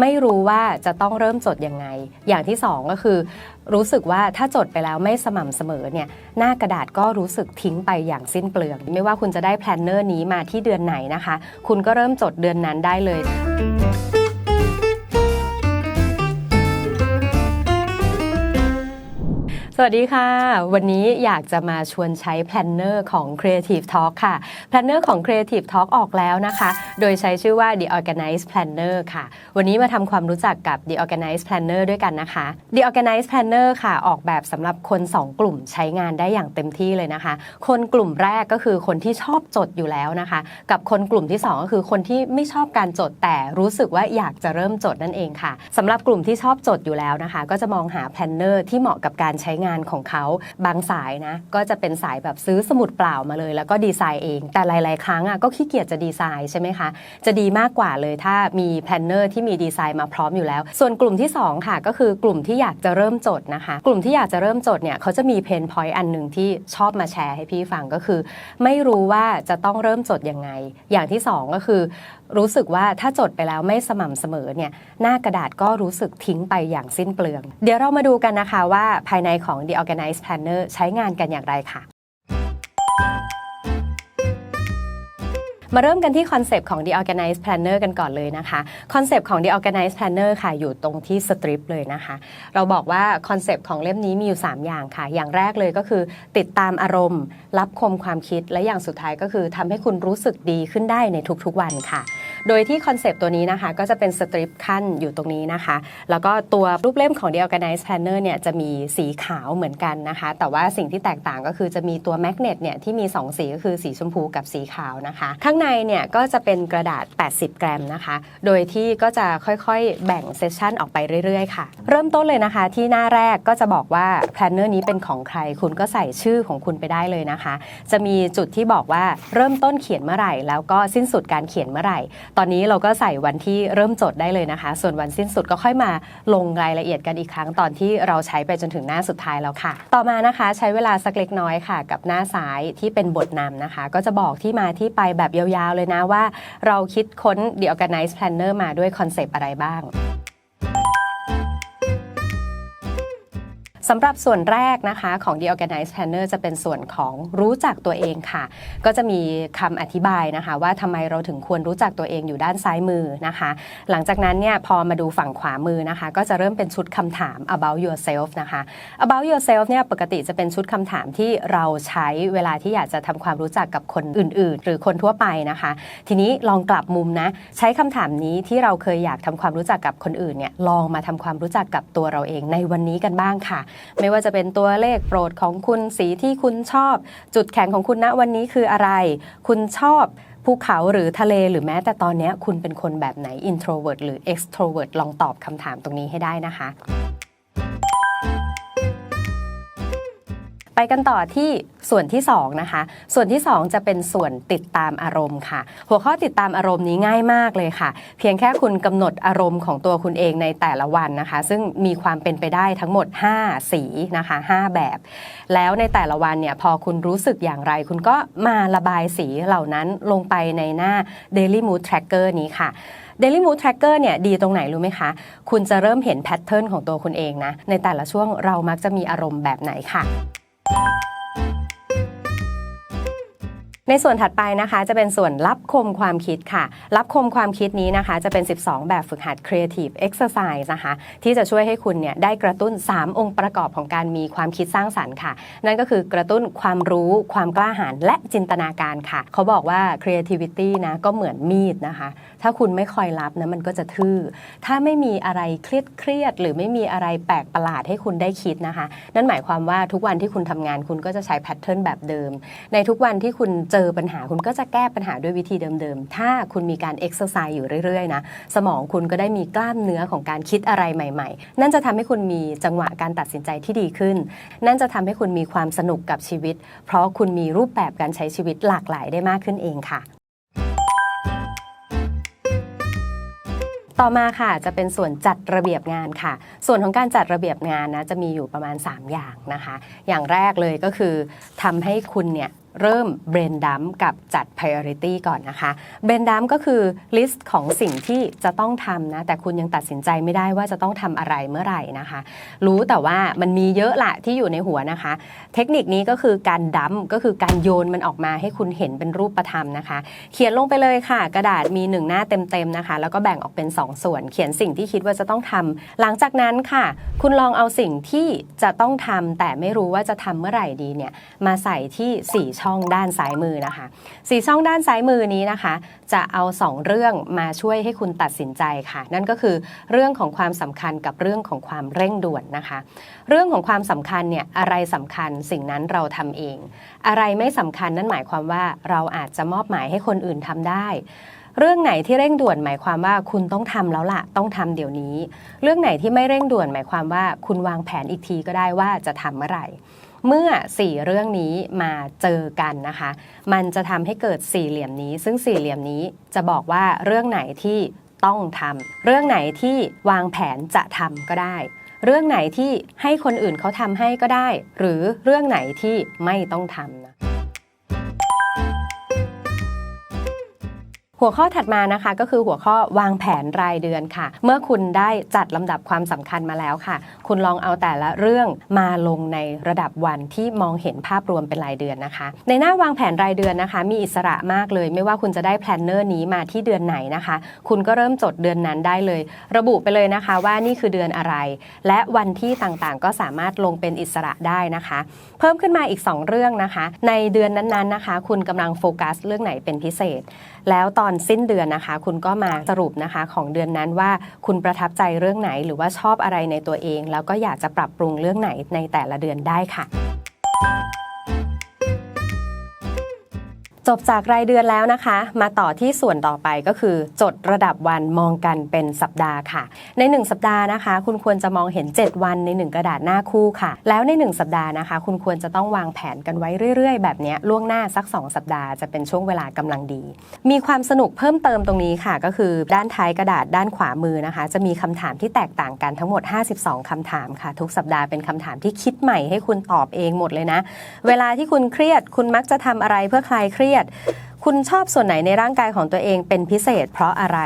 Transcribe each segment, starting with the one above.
ไม่รู้ว่าจะต้องเริ่มจดยังไง อย่างที่สองก็คือ รู้สึกว่าถ้าจดไปแล้วไม่สม่ำเสมอเนี่ยหน้ากระดาษก็รู้สึกทิ้งไปอย่างสิ้นเปลือง ไม่ว่าคุณจะได้แพลนเนอร์นี้มาที่เดือนไหนนะคะ คุณก็เริ่มจดเดือนนั้นได้เลย สวัสดีค่ะ วันนี้อยากจะมาชวนใช้แพลนเนอร์ของ Creative Talk ค่ะ แพลนเนอร์ของ Creative Talk ออกแล้วนะคะ โดยใช้ชื่อว่า The Organized Planner ค่ะ วันนี้มาทำความรู้จักกับ The Organized Planner ด้วยกันนะคะ The Organized Planner ค่ะ ออกแบบสำหรับคน 2 กลุ่มใช้งานได้อย่างเต็มที่เลยนะคะ คนกลุ่มแรกก็คือคนที่ชอบจดอยู่แล้วนะคะ กับคนกลุ่มที่ 2 ก็คือคนที่ไม่ชอบการจดแต่รู้สึกว่าอยากจะเริ่มจดนั่นเองค่ะสำหรับกลุ่มที่ชอบจดอยู่แล้วนะคะ ก็จะมองหาแพลนเนอร์ที่เหมาะกับการใช้งานของเขา บางสายนะ ก็จะเป็นสายแบบซื้อสมุดเปล่ามาเลย แล้วก็ดีไซน์เอง แต่หลาย ๆ ครั้งอะก็ขี้เกียจจะดีไซน์ใช่ไหมคะ จะดีมากกว่าเลยถ้ามีแพลนเนอร์ที่มีดีไซน์มาพร้อมอยู่แล้ว ส่วนกลุ่มที่ 2 ค่ะ ก็คือกลุ่มที่อยากจะเริ่มจดนะคะ กลุ่มที่อยากจะเริ่มจดเนี่ยเขาจะมีเพนพอยต์อันหนึ่งที่ชอบมาแชร์ให้พี่ฟังก็คือ ไม่รู้ว่าจะต้องเริ่มจดยังไง อย่างที่ 2 ก็คือ รู้สึกว่าถ้าจดไปแล้วไม่สม่ำเสมอเนี่ยหน้ากระดาษก็รู้สึกทิ้งไปอย่างสิ้นเปลือง เดี๋ยวเรามาดูกันนะคะว่าภายในของ The Organized Planner ใช้งานกันอย่างไรค่ะ มาเริ่มกันที่คอนเซปต์ของ The Organized Planner กันก่อนเลยนะคะ คอนเซปต์ของ The Organized Planner ค่ะ อยู่ตรงที่สตริปเลยนะคะ เราบอกว่าคอนเซปต์ของเล่มนี้มีอยู่ 3 อย่างค่ะ อย่างแรกเลยก็คือ ติดตามอารมณ์ รับคมความคิด และอย่างสุดท้ายก็คือทำให้คุณรู้สึกดีขึ้นได้ในทุกๆวันค่ะ โดยที่คอนเซปต์ตัวนี้นะคะก็จะเป็นสตริปขั้นอยู่ตรงนี้นะคะ แล้วก็ตัวรูปเล่มของ The Organized Planner เนี่ยจะมีสีขาวเหมือนกันนะคะ แต่ว่าสิ่งที่แตกต่างก็คือจะมีตัวแมกเนตเนี่ยที่มี 2 สีก็คือสีชมพูกับสีขาวนะคะ ข้างในเนี่ยก็จะเป็นกระดาษ 80 กรัมนะคะ โดยที่ก็จะค่อยๆ แบ่งเซสชันออกไปเรื่อยๆ ค่ะ เริ่มต้นเลยนะคะที่หน้าแรกก็จะบอกว่าแพลนเนอร์นี้เป็นของใคร คุณก็ใส่ชื่อของคุณไปได้เลยนะคะ จะมีจุดที่บอกว่าเริ่มต้นเขียนเมื่อไหร่ แล้วก็สิ้นสุดการเขียนเมื่อไหร่ตอนนี้เราก็ใส่วันที่เริ่มจดได้เลยนะคะ ส่วนวันสิ้นสุดก็ค่อยมาลงรายละเอียดกันอีกครั้งตอนที่เราใช้ไปจนถึงหน้าสุดท้ายแล้วค่ะ ต่อมานะคะใช้เวลาสักเล็กน้อยค่ะ กับหน้าซ้ายที่เป็นบทนำนะคะ ก็จะบอกที่มาที่ไปแบบยาวๆเลยนะว่า เราคิดค้น The Organized Planner มาด้วยคอนเซปต์อะไรบ้าง สำหรับส่วนแรกนะคะของ The Organized Planner จะเป็นส่วนของรู้จักตัวเองค่ะ ก็จะมีคำอธิบายนะคะว่าทำไมเราถึงควรรู้จักตัวเองอยู่ด้านซ้ายมือนะคะ หลังจากนั้นเนี่ยพอมาดูฝั่งขวามือนะคะ ก็จะเริ่มเป็นชุดคำถาม about yourself นะคะ about yourself เนี่ยปกติจะเป็นชุดคำถามที่เราใช้เวลาที่อยากจะทำความรู้จักกับคนอื่น ๆ หรือคนทั่วไปนะคะ ทีนี้ลองกลับมุมนะใช้คำถามนี้ที่เราเคยอยากทำความรู้จักกับคนอื่นเนี่ยลองมาทำความรู้จักกับตัวเราเองในวันนี้กันบ้างค่ะไม่ว่าจะเป็นตัวเลขโปรดของคุณสีที่คุณชอบ จุดแข็งของคุณณวันนี้คืออะไร คุณชอบภูเขาหรือทะเลหรือแม้แต่ตอนนี้คุณเป็นคนแบบไหน introvert หรือ extrovert ลองตอบคำถามตรงนี้ให้ได้นะคะ ไปกันต่อที่ส่วนที่2นะคะ ส่วนที่ 2 จะเป็นส่วนติดตามอารมณ์ค่ะ หัวข้อติดตามอารมณ์นี้ง่ายมากเลยค่ะ เพียงแค่คุณกำหนดอารมณ์ของตัวคุณเองในแต่ละวันนะคะ ซึ่งมีความเป็นไปได้ทั้งหมด 5 สีนะคะ 5 แบบ แล้วในแต่ละวันเนี่ยพอคุณรู้สึกอย่างไร คุณก็มาระบายสีเหล่านั้นลงไปในหน้า Daily Mood Tracker นี้ค่ะ Daily Mood Tracker เนี่ยดีตรงไหนรู้ไหมคะ คุณจะเริ่มเห็นแพทเทิร์นของตัวคุณเองนะในแต่ละช่วงเรามักจะมีอารมณ์แบบไหนค่ะ you ในส่วนถัดไปนะคะ จะเป็นส่วนรับคมความคิดค่ะ รับคมความคิดนี้นะคะ จะเป็น 12 แบบฝึกหัด Creative Exercise นะคะ ที่จะช่วยให้คุณเนี่ยได้กระตุ้น 3 องค์ประกอบของการมีความคิดสร้างสรรค์ค่ะ นั่นก็คือกระตุ้นความรู้ความกล้าหาญและจินตนาการค่ะ เขาบอกว่า creativity นะก็เหมือนมีดนะคะ ถ้าคุณไม่คอยรับนะมันก็จะทื่อ ถ้าไม่มีอะไรเครียดเครียดๆหรือไม่มีอะไรแปลกประหลาดให้คุณได้คิดนะคะ นั่นหมายความว่าทุกวันที่คุณทำงานคุณก็จะใช้แพทเทิร์นแบบเดิม ในทุกวันที่คุณเจอปัญหาคุณก็จะแก้ปัญหาด้วยวิธีเดิมๆ ถ้าคุณมีการเอ็กซ์ไซส์อยู่เรื่อยๆนะสมองคุณก็ได้มีกล้ามเนื้อของการคิดอะไรใหม่ๆ นั่นจะทำให้คุณมีจังหวะการตัดสินใจที่ดีขึ้น นั่นจะทำให้คุณมีความสนุกกับชีวิต เพราะคุณมีรูปแบบการใช้ชีวิตหลากหลายได้มากขึ้นเองค่ะต่อมาค่ะจะเป็นส่วนจัดระเบียบงานค่ะ ส่วนของการจัดระเบียบงานนะจะมีอยู่ประมาณ 3 อย่างนะคะ อย่างแรกเลยก็คือทำให้คุณเนี่ย เริ่ม brain dump กับจัด priority ก่อนนะคะ brain dump ก็คือ list ของสิ่งที่จะต้องทำนะ แต่คุณยังตัดสินใจไม่ได้ว่าจะต้องทำอะไรเมื่อไหร่นะคะ รู้แต่ว่ามันมีเยอะละที่อยู่ในหัวนะคะ เทคนิคนี้ก็คือการดัมก็คือการโยนมันออกมาให้คุณเห็นเป็นรูปธรรมนะคะ เขียนลงไปเลยค่ะ กระดาษมีหนึ่งหน้าเต็มๆนะคะ แล้วก็แบ่งออกเป็น 2 ส่วน เขียนสิ่งที่คิดว่าจะต้องทำหลังจากนั้นค่ะ คุณลองเอาสิ่งที่จะต้องทำแต่ไม่รู้ว่าจะทำเมื่อไหร่ดีเนี่ยมาใส่ที่4ช่องด้านซ้ายมือนะคะสี่ช่องด้านซ้ายมือนี้นะคะ จะเอา 2 เรื่องมาช่วยให้คุณตัดสินใจค่ะ นั่นก็คือเรื่องของความสำคัญกับเรื่องของความเร่งด่วนนะคะ เรื่องของความสำคัญเนี่ยอะไรสำคัญสิ่งนั้นเราทำเอง อะไรไม่สำคัญนั่นหมายความว่าเราอาจจะมอบหมายให้คนอื่นทำได้เรื่องไหนที่เร่งด่วนหมายความว่าคุณต้องทำแล้วล่ะ ต้องทำเดี๋ยวนี้ เรื่องไหนที่ไม่เร่งด่วนหมายความว่าคุณวางแผนอีกทีก็ได้ว่าจะทำเมื่อไหร่ เมื่อ 4 เรื่องนี้มาเจอกันนะคะ มันจะทำให้เกิดสี่เหลี่ยมนี้ ซึ่งสี่เหลี่ยมนี้จะบอกว่าเรื่องไหนที่ต้องทำเรื่องไหนที่วางแผนจะทำก็ได้ เรื่องไหนที่ให้คนอื่นเขาทำให้ก็ได้ หรือเรื่องไหนที่ไม่ต้องทำนะ หัวข้อถัดมานะคะก็คือหัวข้อวางแผนรายเดือนค่ะ เมื่อคุณได้จัดลำดับความสำคัญมาแล้วค่ะ คุณลองเอาแต่ละเรื่องมาลงในระดับวันที่มองเห็นภาพรวมเป็นรายเดือนนะคะ ในหน้าวางแผนรายเดือนนะคะ มีอิสระมากเลย ไม่ว่าคุณจะได้แพลนเนอร์นี้มาที่เดือนไหนนะคะ คุณก็เริ่มจดเดือนนั้นได้เลย ระบุไปเลยนะคะว่านี่คือเดือนอะไร และวันที่ต่างๆ ก็สามารถลงเป็นอิสระได้นะคะ เพิ่มขึ้นมาอีก 2 เรื่องนะคะ ในเดือนนั้นๆนะคะ คุณกำลังโฟกัสเรื่องไหนเป็นพิเศษ แล้วตอนสิ้นเดือนนะคะ คุณก็มาสรุปนะคะของเดือนนั้นว่าคุณประทับใจเรื่องไหนหรือว่าชอบอะไรในตัวเอง แล้วก็อยากจะปรับปรุงเรื่องไหนในแต่ละเดือนได้ค่ะ บจากรายเดือนแล้วนะคะ มาต่อที่ส่วนต่อไปก็คือ จดระดับวันมองกันเป็นสัปดาห์ค่ะ ใน 1 สัปดาห์นะคะ คุณควรจะมองเห็น 7 วันใน 1 กระดาษหน้าคู่ค่ะ แล้วใน 1 สัปดาห์นะคะ คุณควรจะต้องวางแผนกันไว้เรื่อยๆ แบบนี้ล่วงหน้าสัก 2 สัปดาห์จะเป็นช่วงเวลากำลังดี มีความสนุกเพิ่มเติมตรงนี้ค่ะ ก็คือด้านท้ายกระดาษด้านขวามือนะคะ จะมีคำถามที่แตกต่างกันทั้งหมด 52คำถามค่ะ ทุกสัปดาห์เป็นคำถามที่คิดใหม่ให้คุณตอบเองหมดเลยนะ เวลาที่คุณเครียดคุณมักจะทำอะไรเพื่อคลายเครียดคุณชอบส่วนไหนในร่างกายของตัวเองเป็นพิเศษ เพราะอะไร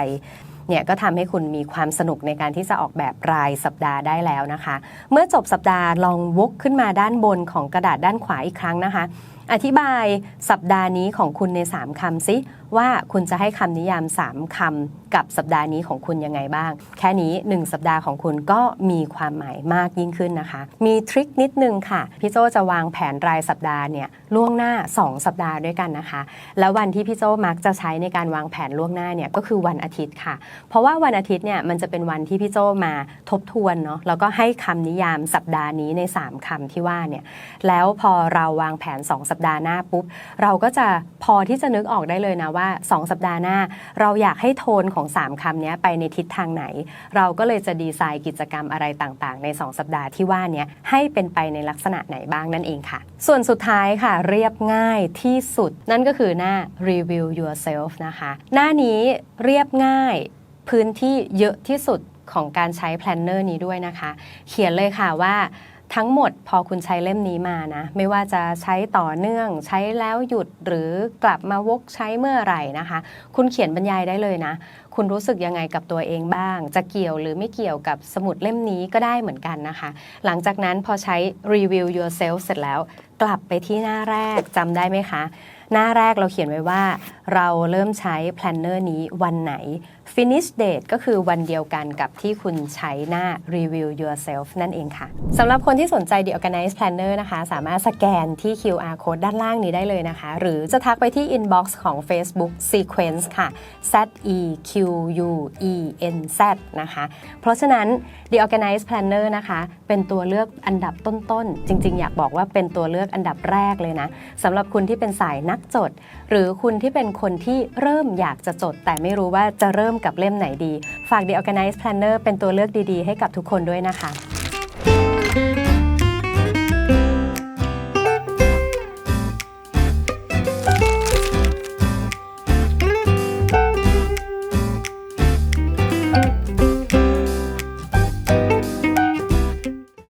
เนี่ยก็ทำให้คุณมีความสนุกในการที่จะออกแบบรายสัปดาห์ได้แล้วนะคะ เมื่อจบสัปดาห์ลองวกขึ้นมาด้านบนของกระดาษด้านขวาอีกครั้งนะคะ อธิบายสัปดาห์นี้ของคุณใน 3คำซิ ว่าคุณจะให้คำนิยาม 3คำกับสัปดาห์นี้ของคุณยังไงบ้าง แค่นี้ 1 สัปดาห์ของคุณก็มีความหมายมากยิ่งขึ้นนะคะ มีทริคนิดนึงค่ะ พี่โจจะวางแผนรายสัปดาห์เนี่ยล่วงหน้า 2 สัปดาห์ด้วยกันนะคะ แล้ววันที่พี่โจมักจะใช้ในการวางแผนล่วงหน้าเนี่ยก็คือวันอาทิตย์ค่ะ เพราะว่าวันอาทิตย์เนี่ยมันจะเป็นวันที่พี่โจมาทบทวนเนาะแล้วก็ให้คำนิยามสัปดาห์นี้ใน 3คำที่ว่าเนี่ยแล้วพอเราวางแผน 2 สัปปดาห์หน้าปุ๊บ เราก็จะพอที่จะนึกออกได้เลยนะว่า 2 สัปดาห์หน้า เราอยากให้โทนของ3คำนี้ไปในทิศทางไหน เราก็เลยจะดีไซน์กิจกรรมอะไรต่างๆ ใน 2 สัปดาห์ที่ว่านี้ให้เป็นไปในลักษณะไหนบ้างนั่นเองค่ะ ส่วนสุดท้ายค่ะ เรียบง่ายที่สุด นั่นก็คือหน้า review yourself นะคะ หน้านี้เรียบง่ายพื้นที่เยอะที่สุดของการใช้แพลนเนอร์นี้ด้วยนะคะ เขียนเลยค่ะว่า ทั้งหมดพอคุณใช้เล่มนี้มานะ ไม่ว่าจะใช้ต่อเนื่องใช้แล้วหยุดหรือกลับมาวกใช้เมื่อไหร่นะคะ คุณเขียนบรรยายได้เลยนะ คุณรู้สึกยังไงกับตัวเองบ้าง จะเกี่ยวหรือไม่เกี่ยวกับสมุดเล่มนี้ก็ได้เหมือนกันนะคะ หลังจากนั้นพอใช้ review yourself เสร็จแล้ว กลับไปที่หน้าแรกจำได้ไหมคะ หน้าแรกเราเขียนไว้ว่า เราเริ่มใช้แพลนเนอร์นี้วันไหน finish date ก็คือวันเดียวกันกับที่คุณใช้หน้า review yourself นั่นเองค่ะสำหรับคนที่สนใจ The Organize Planner นะคะ สามารถสแกนที่ QR code ด้านล่างนี้ได้เลยนะคะ หรือจะทักไปที่ inbox ของ Facebook Sequence ค่ะ Z E Q U E N Z นะคะ เพราะฉะนั้น The Organize Planner นะคะ เป็นตัวเลือกอันดับต้นๆ จริง ๆ อยากบอกว่าเป็นตัวเลือกอันดับแรกเลยนะสำหรับคุณที่เป็นสายนักจด หรือคุณที่เป็นคนที่เริ่มอยากจะจด แต่ไม่รู้ว่าจะเริ่มกับเล่มไหนดี ฝาก The Organize Planner เป็นตัวเลือกดีๆ ให้กับทุกคนด้วยนะคะ